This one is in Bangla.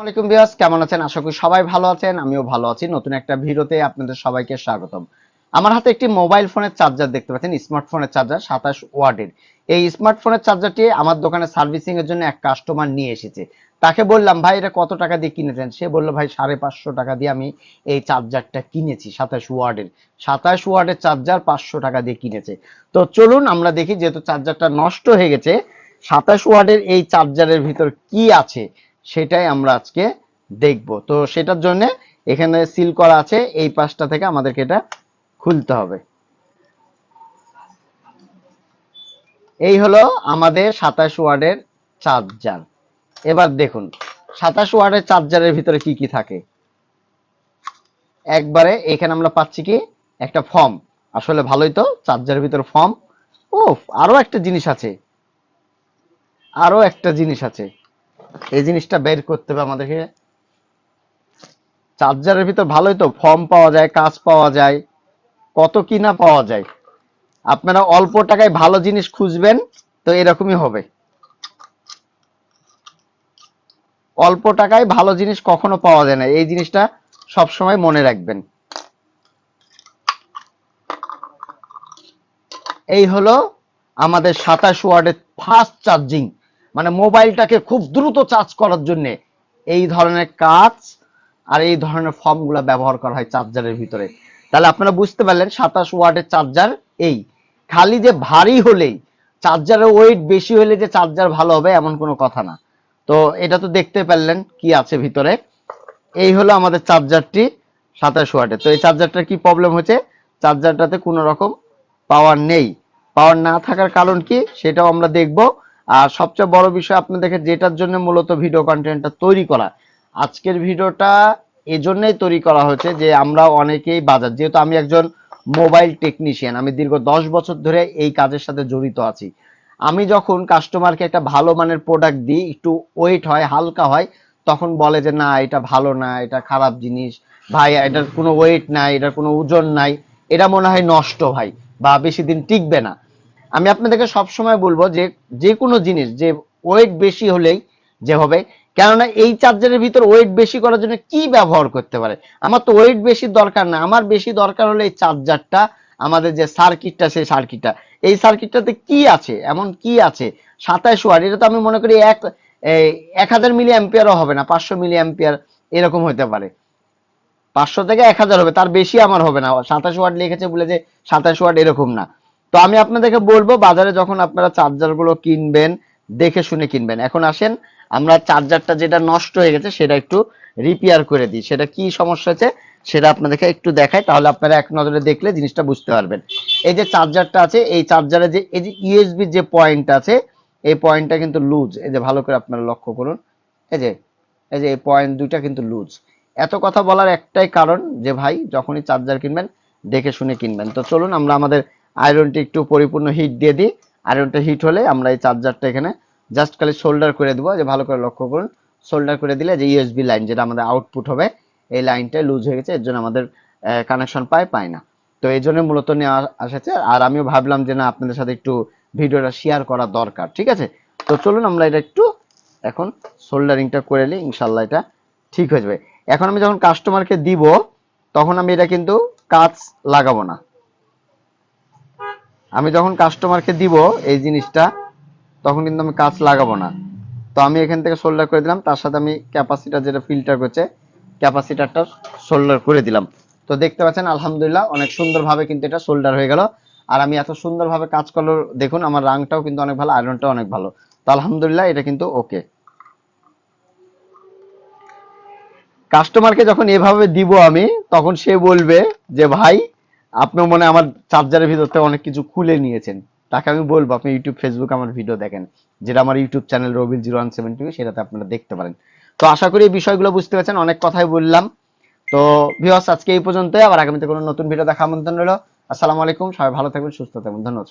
আসসালামাইকুম বিয়াস কেমন আছেন? আশা করি সবাই ভালো আছেন, আমিও ভালো আছি। নতুন একটা ভিডিওতে আপনাদের সবাইকে স্বাগতম। আমার হাতে একটি মোবাইল ফোনের চার্জার দেখতে পাচ্ছেন, স্মার্টফোনের চার্জার সাতাশ এই স্মার্টফোনের চার্জারটি আমার দোকানে সার্ভিসিং এর জন্য এক কাস্টমার নিয়ে এসেছে। তাকে বললাম, ভাই, এটা কত টাকা দিয়ে কিনেছেন? সে বলল, ভাই, সাড়ে পাঁচশো টাকা দিয়ে আমি এই চার্জারটা কিনেছি, সাতাশ ওয়ার্ডের। সাতাশ ওয়ার্ডের চার্জার পাঁচশো টাকা দিয়ে কিনেছে। তো চলুন, আমরা দেখি যেহেতু চার্জারটা নষ্ট হয়ে গেছে, সাতাশ ওয়ার্ডের এই চার্জারের ভিতর কি আছে? সেটাই আমরা আজকে দেখব। তো সেটার জন্য এখানে সিল করা আছে, এই পাশটা থেকে আমাদেরকে এটা খুলতে হবে। এই হলো আমাদের সাতাশ ওয়ার্ডের চার্জার। এবার দেখুন, সাতাশ ওয়ার্ডের চার্জারের ভিতরে কি কি থাকে? একবারে এখানে আমরা পাচ্ছি কি? একটা ফর্ম। আসলে ভালোই তো, চার্জারের ভিতরে ফর্ম। ও আরও একটা জিনিস আছে। আরও একটা জিনিস আছে। এই জিনিসটা বের করতে হবে আমাদেরকে। চার্জারের ভিতর ভালোই তো ফর্ম পাওয়া যায়, কাজ পাওয়া যায়, কত কি না পাওয়া যায়। আপনারা অল্প টাকায় ভালো জিনিস খুঁজবেন, তো এরকমই হবে। অল্প টাকায় ভালো জিনিস কখনো পাওয়া যায় না, এই জিনিসটা সব সময় মনে রাখবেন। এই হলো আমাদের সাতাশ ওয়ার্ডের ফাস্ট চার্জিং মানে মোবাইলটাকে খুব দ্রুত চার্জ করার জন্য এই ধরনের কাজ আর এই ধরনের ফর্মগুলো ব্যবহার করা হয় চার্জারের ভিতরে। তাহলে আপনারা বুঝতে পারলেন সাতাশ ওয়াটের চার্জার এই। খালি যে ভারী হলেই চার্জারের ওয়েট বেশি হলে যে চার্জার ভালো হবে এমন কোনো কথা না। তো এটা তো দেখতে পারলেন কি আছে ভিতরে। এই হলো আমাদের চার্জারটি সাতাশ ওয়াটের তো এই চার্জারটার কি প্রবলেম হচ্ছে? চার্জারটাতে কোনো রকম পাওয়ার নেই। পাওয়ার না থাকার কারণ কি? সেটাও আমরা দেখব। আর সবচেয়ে বড় বিষয় আপনাদেরকে যেটার জন্য মূলত ভিডিও কন্টেন্টটা তৈরি করা। আজকের ভিডিওটা এজন্যই তৈরি করা হয়েছে যে আমরা অনেকেই বাজার, যেহেতু আমি একজন মোবাইল টেকনিশিয়ান আমি দীর্ঘ দশ বছর ধরে এই কাজের সাথে জড়িত আছি। আমি যখন কাস্টমারকে একটা ভালো মানের প্রোডাক্ট দিই, একটু ওয়েট হয়, হালকা হয়, তখন বলে যে, না, এটা ভালো না, এটা খারাপ জিনিস। ভাই, এটার কোনো ওয়েট নাই, এটার কোনো ওজন নাই। এটা মনে হয় নষ্ট ভাই, বা বেশি দিন টিকবে না। আমি আপনাদেরকে সবসময় বলব যে যে কোনো জিনিস, যে ওয়েট বেশি হলেই যে হবে, কেননা এই চার্জারের ভিতর ওয়েট বেশি করার জন্য কি ব্যবহার করতে পারে? আমার তো ওয়েট বেশি দরকার না। আমার বেশি দরকার হলো এই চার্জারটা আমাদের যে সার্কিটটা সেই সার্কিটটা এই সার্কিটটাতে কি আছে? এমন কি আছে? সাতাশ ওয়াট, এটা তো আমি মনে করি এক এক হাজার মিলি অ্যাম্পিয়ারও হবে না, পাঁচশো মিলি অ্যাম্পিয়ার এরকম হতে পারে। পাঁচশো থেকে এক হাজার হবে, তার বেশি আমার হবে না। সাতাশ ওয়াট লিখেছে বলে যে সাতাশ ওয়াট এরকম না। তো আমি আপনাদেরকে বলব, বাজারে যখন আপনারা চার্জারগুলো কিনবেন, দেখে শুনে কিনবেন। এখন আসেন, আমরা চার্জারটা যেটা নষ্ট হয়ে গেছে, সেটা একটু রিপেয়ার করে দিই। সেটা কি সমস্যা হয়েছে সেটা আপনাদেরকে একটু দেখাই, তাহলে আপনারা এক নজরে দেখলে জিনিসটা বুঝতে পারবেন। এই যে চার্জারটা আছে, এই চার্জারে যে, এই যে ইউএসবি যে পয়েন্ট আছে, এই পয়েন্টটা কিন্তু লুজ এই যে ভালো করে আপনারা লক্ষ্য করুন, এই যে এই যে এই পয়েন্ট দুইটা কিন্তু লুজ এত কথা বলার একটাই কারণ যে ভাই, যখনই চার্জার কিনবেন, দেখে শুনে কিনবেন। তো চলুন, আমরা আমাদের আয়রনটি একটু পরিপূর্ণ হিট দিয়ে দিই। আয়রনটা হিট হলে আমরা এই চার্জারটা এখানে জাস্ট খালি সোল্ডার করে দেবো। যে ভালো করে লক্ষ্য করুন সোল্ডার করে দিলে যে ইউএসবি লাইন যেটা আমাদের আউটপুট হবে, এই লাইনটা লুজ হয়ে গেছে, এর জন্য আমাদের কানেকশন পায় পায় না। তো এই জন্য মূলত নেওয়া এসেছে আর আমিও ভাবলাম যে না, আপনাদের সাথে একটু ভিডিওটা শেয়ার করা দরকার, ঠিক আছে? তো চলুন আমরা এটা একটু এখন সোল্ডারিংটা করে নিই ইনশাল্লাহ এটা ঠিক হয়ে যাবে। এখন আমি যখন কাস্টমারকে দিব, তখন আমি এটা কিন্তু কাজ লাগাবো না। আমি যখন কাস্টমারকে দিব এই জিনিসটা, তখন কিন্তু আমি কাজ লাগাবো না। তো আমি এখান থেকে সোল্ডার করে দিলাম, তার সাথে আমি ক্যাপাসিটার যেটা ফিল্টার করছে ক্যাপাসিটারটা সোল্ডার করে দিলাম। তো দেখতে পাচ্ছেন, আলহামদুলিল্লাহ, অনেক সুন্দরভাবে কিন্তু এটা সোল্ডার হয়ে গেল। আর আমি এত সুন্দরভাবে কাজ করল, দেখুন, আমার রাংটাও কিন্তু অনেক ভালো আয়রনটাও অনেক ভালো। তো আলহামদুলিল্লাহ, এটা কিন্তু ওকে কাস্টমারকে যখন এভাবে দিব আমি, তখন সে বলবে যে, ভাই আপনি মনে আমার চার্জারের ভিতর থেকে অনেক কিছু খুলে নিয়েছেন। তাকে আমি বলব, আপনি ইউটিউব ফেসবুক আমার ভিডিও দেখেন। যেটা আমার ইউটিউব চ্যানেল রবিল জিরো ওয়ান সেভেন টু সেটাতে আপনারা দেখতে পারেন। তো আশা করি এই বিষয়গুলো বুঝতে পারছেন, অনেক কথাই বললাম। তো ভিওস আজকে এই পর্যন্তই। আবার আগামীতে কোনো নতুন ভিডিও দেখা আমন্ত্রণ রইল। আসসালামু আলাইকুম, সবাই ভালো থাকবেন, সুস্থ থাকবেন। ধন্যবাদ